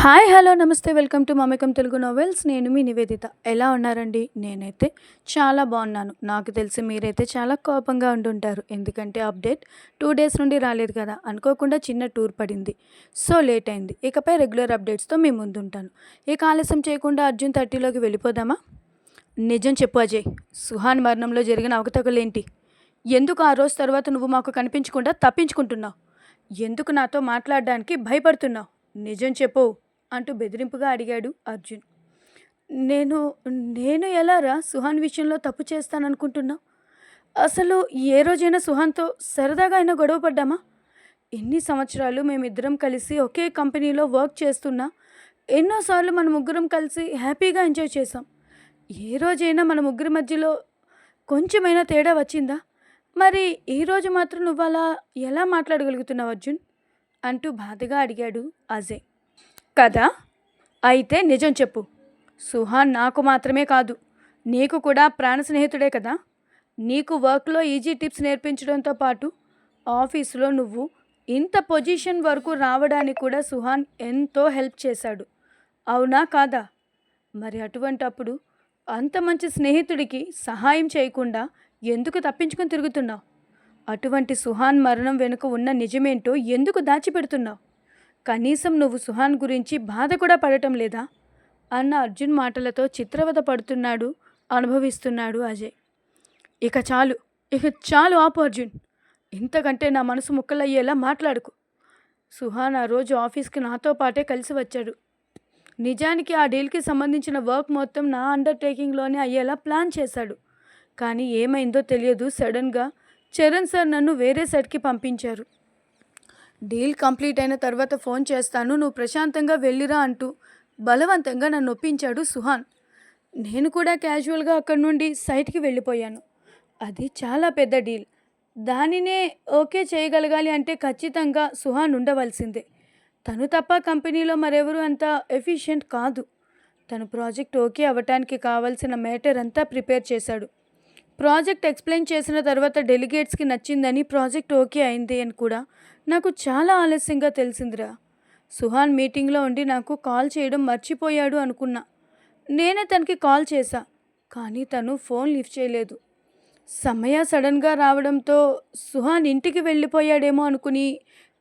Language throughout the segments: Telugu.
హాయ్ హలో నమస్తే వెల్కమ్ టు మమకం తెలుగు నోవెల్స్. నేను మీ నివేదిత. ఎలా ఉన్నారండి? నేనైతే చాలా బాగున్నాను. నాకు తెలిసి మీరైతే చాలా కోపంగా ఉండుంటారు. ఎందుకంటే అప్డేట్ టూ డేస్ నుండి రాలేదు కదా. అనుకోకుండా చిన్న టూర్ పడింది. సో లేట్ అయింది. ఇకపై రెగ్యులర్ అప్డేట్స్తో మీ ముందుంటాను. ఇక ఆలస్యం చేయకుండా అర్జున్ థర్టీలోకి వెళ్ళిపోదామా? నిజం చెప్పు అజయ్. సుహాన్ మరణంలో జరిగిన అవకతవకలేంటి? ఎందుకు ఆ రోజు తర్వాత నువ్వు మాకు కనిపించకుండా తప్పించుకుంటున్నావు? ఎందుకు నాతో మాట్లాడడానికి భయపడుతున్నావు? నిజం చెప్పు. అంటూ బెదిరింపుగా అడిగాడు అర్జున్. నేను నేను ఎలారా సుహాన్ విషయంలో తప్పు చేస్తాననుకుంటున్నావు అసలు ఏ రోజైనా సుహాన్తో సరదాగా అయినా గొడవ పడ్డామా? ఎన్ని సంవత్సరాలు మేమిద్దరం కలిసి ఒకే కంపెనీలో వర్క్ చేస్తున్నా ఎన్నోసార్లు మన ముగ్గురం కలిసి హ్యాపీగా ఎంజాయ్ చేసాం ఏ రోజైనా మన ముగ్గురి మధ్యలో కొంచెమైనా తేడా వచ్చిందా? మరి ఈరోజు మాత్రం నువ్వు అలా ఎలా మాట్లాడగలుగుతున్నావు అర్జున్? అంటూ బాధగా అడిగాడు అజయ్. కదా? అయితే నిజం చెప్పు. సుహాన్ నాకు మాత్రమే కాదు నీకు కూడా ప్రాణ స్నేహితుడే కదా? నీకు వర్క్లో ఈజీ టిప్స్ నేర్పించడంతో పాటు ఆఫీసులో నువ్వు ఇంత పొజిషన్ వరకు రావడానికి కూడా సుహాన్ ఎంతో హెల్ప్ చేశాడు. అవునా కాదా? మరి అటువంటప్పుడు అంత మంచి స్నేహితుడికి సహాయం చేయకుండా ఎందుకు తప్పించుకొని తిరుగుతున్నావు? అటువంటి సుహాన్ మరణం వెనుక ఉన్న నిజమేంటో ఎందుకు దాచిపెడుతున్నావు? కనీసం నువ్వు సుహాన్ గురించి బాధ కూడా పడటం లేదా? అన్న అర్జున్ మాటలతో చిత్రవద పడుతున్నాడు అనుభవిస్తున్నాడు అజయ్. ఇక చాలు ఇక చాలు ఆపు అర్జున్. ఇంతకంటే నా మనసు ముక్కలయ్యేలా మాట్లాడుకు. సుహాన్ ఆ రోజు ఆఫీస్కి నాతో పాటే కలిసి వచ్చాడు. నిజానికి ఆ డీల్కి సంబంధించిన వర్క్ మొత్తం నా అండర్టేకింగ్లోనే అయ్యేలా ప్లాన్ చేశాడు. కానీ ఏమైందో తెలియదు సడన్గా చరణ్ సార్ నన్ను వేరే సెట్కి పంపించారు. డీల్ కంప్లీట్ అయిన తర్వాత ఫోన్ చేస్తాను నువ్వు ప్రశాంతంగా వెళ్ళిరా అంటూ బలవంతంగా నన్ను ఒప్పించాడు సుహాన్. నేను కూడా క్యాజువల్గా అక్కడి నుండి సైట్కి వెళ్ళిపోయాను. అది చాలా పెద్ద డీల్. దానినే ఓకే చేయగలగాలి అంటే ఖచ్చితంగా సుహాన్ ఉండవలసిందే. తను తప్ప కంపెనీలో మరెవరు అంత ఎఫిషియెంట్ కాదు. తను ప్రాజెక్ట్ ఓకే అవ్వటానికి కావాల్సిన మ్యాటర్ అంతా ప్రిపేర్ చేశాడు. ప్రాజెక్ట్ ఎక్స్ప్లెయిన్ చేసిన తర్వాత డెలిగేట్స్కి నచ్చిందని ప్రాజెక్ట్ ఓకే అయింది అని కూడా నాకు చాలా ఆలస్యంగా తెలిసిందిరా. సుహాన్ మీటింగ్లో ఉండి నాకు కాల్ చేయడం మర్చిపోయాడు అనుకున్నా. నేనే తనకి కాల్ చేశా కానీ తను ఫోన్ లిఫ్ట్ చేయలేదు. సమయ సడన్గా రావడంతో సుహాన్ ఇంటికి వెళ్ళిపోయాడేమో అనుకుని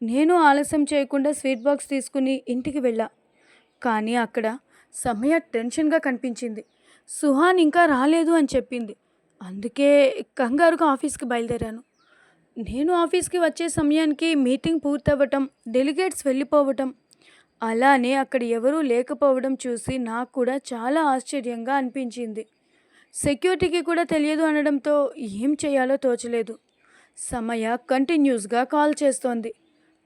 నేను ఆలస్యం చేయకుండా స్వీట్ బాక్స్ తీసుకుని ఇంటికి వెళ్ళా. కానీ అక్కడ సమయ టెన్షన్గా కనిపించింది. సుహాన్ ఇంకా రాలేదు అని చెప్పింది. అందుకే కంగారుగా ఆఫీస్కి బయలుదేరాను. నేను ఆఫీస్కి వచ్చే సమయానికి మీటింగ్ పూర్తవ్వటం డెలిగేట్స్ వెళ్ళిపోవటం అలానే అక్కడ ఎవరూ లేకపోవడం చూసి నాకు కూడా చాలా ఆశ్చర్యంగా అనిపించింది. సెక్యూరిటీకి కూడా తెలియదు అనడంతో ఏం చేయాలో తోచలేదు. సమయ కంటిన్యూస్గా కాల్ చేస్తోంది.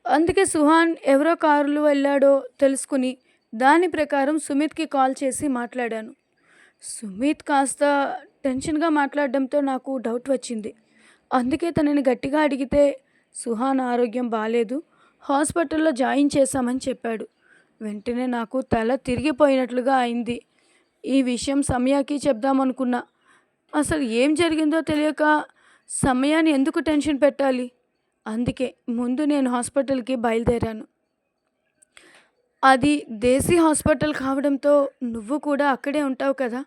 అందుకే సుహాన్ ఎవరో కారులో వెళ్ళాడో తెలుసుకుని దాని ప్రకారం సుమిత్కి కాల్ చేసి మాట్లాడాను. సుమిత్ కాస్త టెన్షన్గా మాట్లాడడంతో నాకు డౌట్ వచ్చింది. అందుకే తనని గట్టిగా అడిగితే సుహాన్ ఆరోగ్యం బాగాలేదు హాస్పిటల్లో జాయిన్ చేశామని చెప్పాడు. వెంటనే నాకు తల తిరిగిపోయినట్లుగా అయింది. ఈ విషయం సమయాకి చెప్దామనుకున్నా. అసలు ఏం జరిగిందో తెలియక సమయాన్ని ఎందుకు టెన్షన్ పెట్టాలి? అందుకే ముందు నేను హాస్పిటల్కి బయలుదేరాను. అది దేశీ హాస్పిటల్ కావడంతో నువ్వు కూడా అక్కడే ఉంటావు కదా?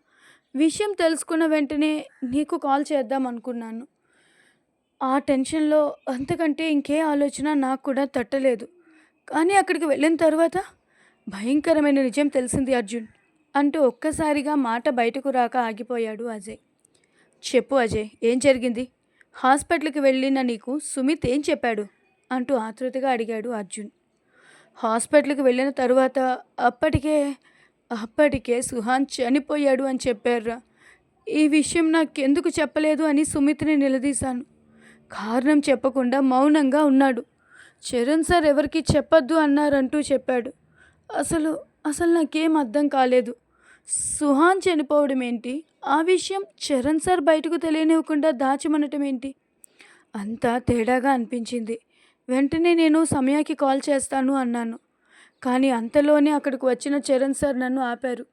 విషయం తెలుసుకున్న వెంటనే నీకు కాల్ చేద్దాం అనుకున్నాను. ఆ టెన్షన్లో అంతకంటే ఇంకే ఆలోచన నాకు కూడా తట్టలేదు. కానీ అక్కడికి వెళ్ళిన తర్వాత భయంకరమైన నిజం తెలిసింది అర్జున్. అంటూ ఒక్కసారిగా మాట బయటకు రాక ఆగిపోయాడు అజయ్. చెప్పు అజయ్ ఏం జరిగింది? హాస్పిటల్కి వెళ్ళిన నీకు సుమిత్ ఏం చెప్పాడు? అంటూ ఆతృతగా అడిగాడు అర్జున్. హాస్పిటల్కి వెళ్ళిన తరువాత అప్పటికే అప్పటికే సుహాన్ చనిపోయాడు అని చెప్పారురా ఈ విషయం నాకెందుకు చెప్పలేదు అని సుమిత్ని నిలదీశాను. కారణం చెప్పకుండా మౌనంగా ఉన్నాడు. చరణ్ సార్ ఎవరికి చెప్పొద్దు అన్నారంటూ చెప్పాడు. అసలు అసలు నాకేం అర్థం కాలేదు. సుహాన్ చనిపోవడం ఏంటి? ఆ విషయం చరణ్ సార్ బయటకు తెలియనివ్వకుండా దాచమనటం ఏంటి? అంతా తేడాగా అనిపించింది. వెంటనే నేను సమయాకి కాల్ చేస్తాను అన్నాను. కానీ అంతలోనే అక్కడికి వచ్చిన చరణ్ సార్ నన్ను ఆపారు.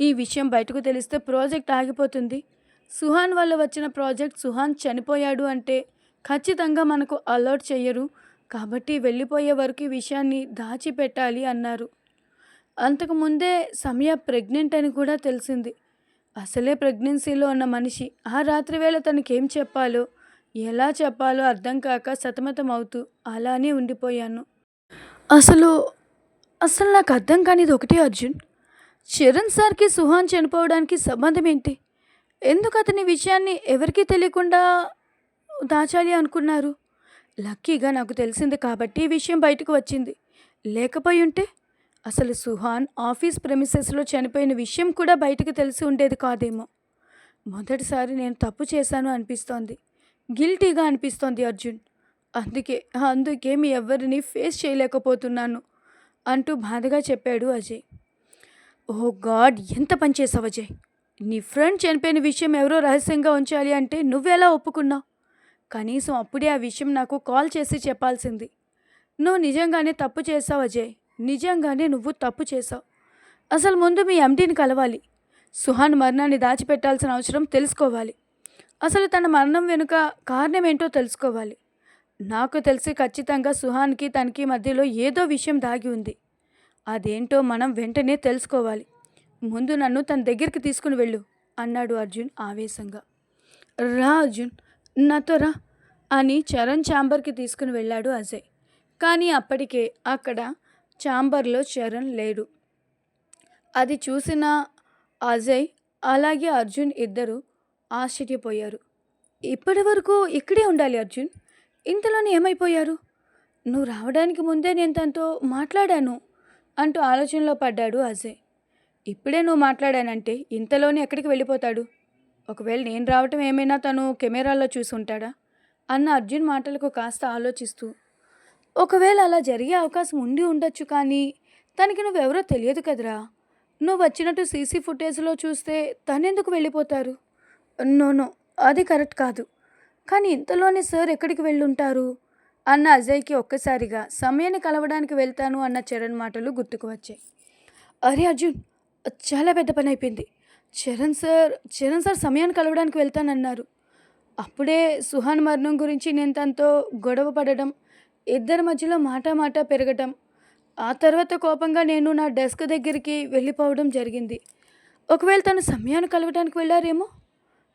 ఈ విషయం బయటకు తెలిస్తే ప్రాజెక్ట్ ఆగిపోతుంది. సుహాన్ వల్ల వచ్చిన ప్రాజెక్ట్ సుహాన్ చనిపోయాడు అంటే ఖచ్చితంగా మనకు అలర్ట్ చెయ్యరు. కాబట్టి వెళ్ళిపోయే వరకు ఈ విషయాన్ని దాచిపెట్టాలి అన్నారు. అంతకుముందే సమయ ప్రెగ్నెంట్ అని కూడా తెలిసింది. అసలే ప్రెగ్నెన్సీలో ఉన్న మనిషి ఆ రాత్రి వేళ తనకేం చెప్పాలో ఎలా చెప్పాలో అర్థం కాక సతమతం అవుతూ అలానే ఉండిపోయాను. అసలు అసలు నాకు అర్థం కానిది ఒకటే అర్జున్. చరణ్ సార్కి సుహాన్ చనిపోవడానికి సంబంధం ఏంటి? ఎందుకు అతని విషయాన్ని ఎవరికీ తెలియకుండా దాచాలి అనుకున్నారు? లక్కీగా నాకు తెలిసింది కాబట్టి ఈ విషయం బయటకు వచ్చింది. లేకపోయి ఉంటే అసలు సుహాన్ ఆఫీస్ ప్రెమిసెస్లో చనిపోయిన విషయం కూడా బయటకు తెలిసి ఉండేది కాదేమో. మొదటిసారి నేను తప్పు చేశాను అనిపిస్తోంది. గిల్టీగా అనిపిస్తోంది అర్జున్. అందుకే అందుకే మీ ఎవరిని ఫేస్ చేయలేకపోతున్నాను. అంటూ బాధగా చెప్పాడు అజయ్. ఓ గాడ్ ఎంత పని చేసావు అజయ్? నీ ఫ్రెండ్ చనిపోయిన విషయం ఎవరో రహస్యంగా ఉంచాలి అంటే నువ్వెలా ఒప్పుకున్నావు? కనీసం అప్పుడే ఆ విషయం నాకు కాల్ చేసి చెప్పాల్సింది. నువ్వు నిజంగానే తప్పు చేసావు అజయ్. నిజంగానే నువ్వు తప్పు చేసావు అసలు ముందు మీ ఎండీని కలవాలి. సుహాన్ మరణాన్ని దాచిపెట్టాల్సిన అవసరం తెలుసుకోవాలి. అసలు తన మరణం వెనుక కారణం ఏంటో తెలుసుకోవాలి. నాకు తెలిసి ఖచ్చితంగా సుహాన్కి తనకి మధ్యలో ఏదో విషయం దాగి ఉంది. అదేంటో మనం వెంటనే తెలుసుకోవాలి. ముందు నన్ను తన దగ్గరికి తీసుకుని వెళ్ళు అన్నాడు అర్జున్ ఆవేశంగా. రా అర్జున్ నాతో రా అని చరణ్ ఛాంబర్కి తీసుకుని వెళ్ళాడు అజయ్. కానీ అప్పటికే అక్కడ ఛాంబర్లో చరణ్ లేడు. అది చూసిన అజయ్ అలాగే అర్జున్ ఇద్దరు ఆశ్చర్యపోయారు. ఇప్పటి వరకు ఇక్కడే ఉండాలి అర్జున్? ఇంతలోనే ఏమైపోయారు? నువ్వు రావడానికి ముందే నేను తనతో మాట్లాడాను అంటూ ఆలోచనలో పడ్డాడు అజయ్. ఇప్పుడే నువ్వు మాట్లాడానంటే ఇంతలోనే ఎక్కడికి వెళ్ళిపోతాడు? ఒకవేళ నేను రావటం ఏమైనా తను కెమెరాల్లో చూసి ఉంటాడా అన్న అర్జున్ మాటలకు కాస్త ఆలోచిస్తూ. ఒకవేళ అలా జరిగే అవకాశం ఉండి ఉండొచ్చు కానీ తనకి నువ్వెవరో తెలియదు కదరా. నువ్వు వచ్చినట్టు సీసీ ఫుటేజ్లో చూస్తే తనెందుకు వెళ్ళిపోతారు? నో నో అది కరెక్ట్ కాదు. కానీ ఇంతలోనే సార్ ఎక్కడికి వెళ్ళుంటారు? అన్న అజయ్కి ఒక్కసారిగా సమయాన్ని కలవడానికి వెళ్తాను అన్న చరణ్ మాటలు గుర్తుకు వచ్చాయి. అరే అర్జున్ చాలా పెద్ద పని అయిపోయింది. చరణ్ సార్ చరణ్ సార్ సమయాన్ని కలవడానికి వెళ్తానన్నారు. అప్పుడే సుహాన్ మరణం గురించి నేను తనతో గొడవ పడడం ఇద్దరి మధ్యలో మాట మాట పెరగటం ఆ తర్వాత కోపంగా నేను నా డెస్క్ దగ్గరికి వెళ్ళిపోవడం జరిగింది. ఒకవేళ తను సమయాన్ని కలవడానికి వెళ్ళారేమో?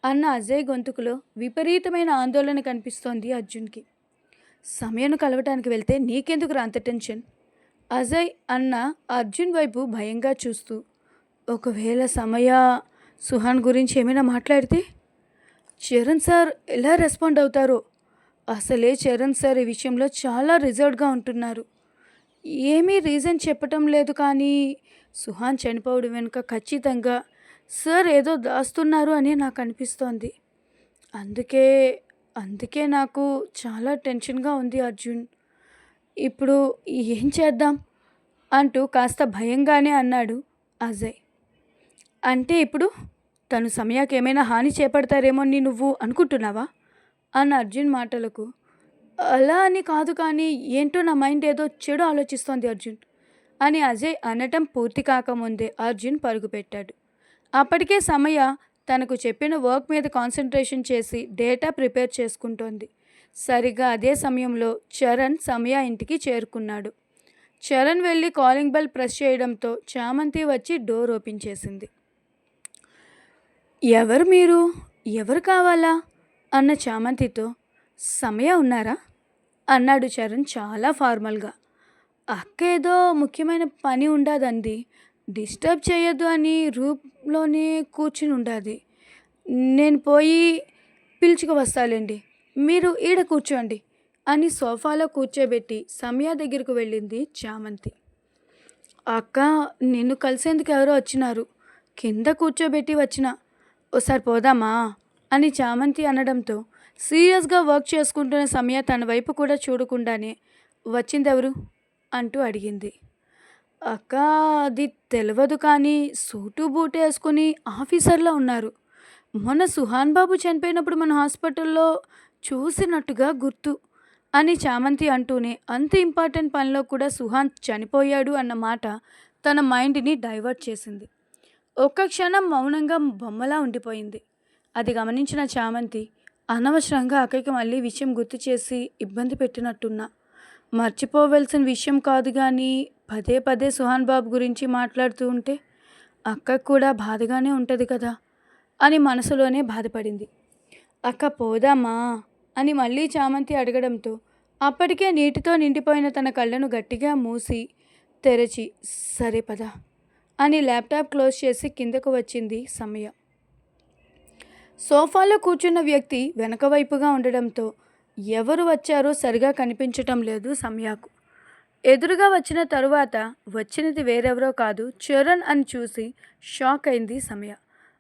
అన్న అజయ్ గొంతుకులో విపరీతమైన ఆందోళన కనిపిస్తోంది అర్జున్కి. సమయాన్ని కలవటానికి వెళ్తే నీకెందుకు అంత టెన్షన్? అజయ్ అన్న అర్జున్ వైపు భయంగా చూస్తూ ఒకవేళ సమయ సుహాన్ గురించి ఏమైనా మాట్లాడితే? చరణ్ సార్ ఎలా రెస్పాండ్ అవుతారో? అసలే చరణ్ సార్ ఈ విషయంలో చాలా రిజర్వ్డ్గా ఉంటున్నారు. ఏమీ రీజన్ చెప్పటం లేదు కానీ సుహాన్ చనిపోవడం వెనుక ఖచ్చితంగా సార్ ఏదో దాస్తున్నారు అని నాకు అనిపిస్తోంది అందుకే అందుకే నాకు చాలా టెన్షన్గా ఉంది అర్జున్. ఇప్పుడు ఏం చేద్దాం? అంటూ కాస్త భయంగానే అన్నాడు అజయ్. అంటే ఇప్పుడు తను సమయాకి ఏమైనా హాని చేపడతారేమోని నువ్వు అనుకుంటున్నావా? అన్న అర్జున్ మాటలకు. అలా అని కాదు కానీ ఏంటో నా మైండ్ ఏదో చెడు ఆలోచిస్తోంది అర్జున్. అని అజయ్ అనటం పూర్తి కాకముందే అర్జున్ పరుగుపెట్టాడు అప్పటికే సమయ తనకు చెప్పిన వర్క్ మీద కాన్సన్ట్రేషన్ చేసి డేటా ప్రిపేర్ చేసుకుంటోంది. సరిగ్గా అదే సమయంలో చరణ్ సమయ ఇంటికి చేరుకున్నాడు. చరణ్ వెళ్ళి కాలింగ్ బెల్ ప్రెస్ చేయడంతో చామంతి వచ్చి డోర్ ఓపెన్ చేసింది. ఎవరు మీరు? ఎవరు కావాలా? అన్న చామంతితో సమయ ఉన్నారా? అన్నాడు చరణ్ చాలా ఫార్మల్గా. అక్క ఏదో ముఖ్యమైన పని ఉండదంది. డిస్టర్బ్ చేయొద్దు అని రూమ్లోనే కూర్చుని ఉండాది. నేను పోయి పిలుచుకు వస్తాలేండి మీరు ఈడ కూర్చోండి అని సోఫాలో కూర్చోబెట్టి సమయ దగ్గరకు వెళ్ళింది చామంతి. అక్క నిన్ను కలిసేందుకు ఎవరో వచ్చినారు. కింద కూర్చోబెట్టి వచ్చిన. ఓసారి పోదామా? అని చామంతి అనడంతో సీరియస్గా వర్క్ చేసుకుంటున్న సమయ తన వైపు కూడా చూడకుండానే వచ్చిందెవరు? అంటూ అడిగింది. అక్క అది తెలియదు కానీ సూటు బూటు వేసుకుని ఆఫీసర్లా ఉన్నారు. మొన్న సుహాన్ బాబు చనిపోయినప్పుడు మన హాస్పిటల్లో చూసినట్టుగా గుర్తు అని చామంతి అంటూనే అంత ఇంపార్టెంట్ పనిలో కూడా సుహాన్ చనిపోయాడు అన్న మాట తన మైండ్ని డైవర్ట్ చేసింది. ఒక్క క్షణం మౌనంగా బొమ్మలా ఉండిపోయింది. అది గమనించిన చామంతి అనవసరంగా అక్కకి మళ్ళీ విషయం గుర్తు చేసి ఇబ్బంది పెట్టినట్టున్నా. మర్చిపోవలసిన విషయం కాదు కానీ పదే పదే సుహాన్ బాబు గురించి మాట్లాడుతూ ఉంటే అక్క కూడా బాధగానే ఉంటుంది కదా అని మనసులోనే బాధపడింది. అక్క పోదామా అని మళ్ళీ చామంతి అడగడంతో అప్పటికే నీటితో నిండిపోయిన తన కళ్ళను గట్టిగా మూసి తెరచి సరే పద అని ల్యాప్టాప్ క్లోజ్ చేసి కిందకు వచ్చింది సమయ. సోఫాలో కూర్చున్న వ్యక్తి వెనక వైపుగా ఉండడంతో ఎవరు వచ్చారో సరిగా కనిపించటం లేదు సమయాకు. ఎదురుగా వచ్చిన తరువాత వచ్చినది వేరెవరో కాదు చరణ్ అని చూసి షాక్ అయింది సమయ.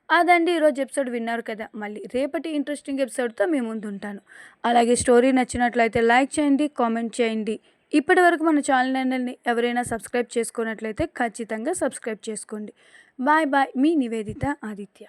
అదండి ఈరోజు ఎపిసోడ్ విన్నారు కదా మళ్ళీ రేపటి ఇంట్రెస్టింగ్ ఎపిసోడ్తో మీ ముందు ఉంటాను అలాగే స్టోరీ నచ్చినట్లయితే లైక్ చేయండి కామెంట్ చేయండి. ఇప్పటి వరకు మన ఛానల్ని ఎవరైనా సబ్స్క్రైబ్ చేసుకున్నట్లయితే ఖచ్చితంగా సబ్స్క్రైబ్ చేసుకోండి. బాయ్ బాయ్ మీ నివేదిత ఆదిత్య.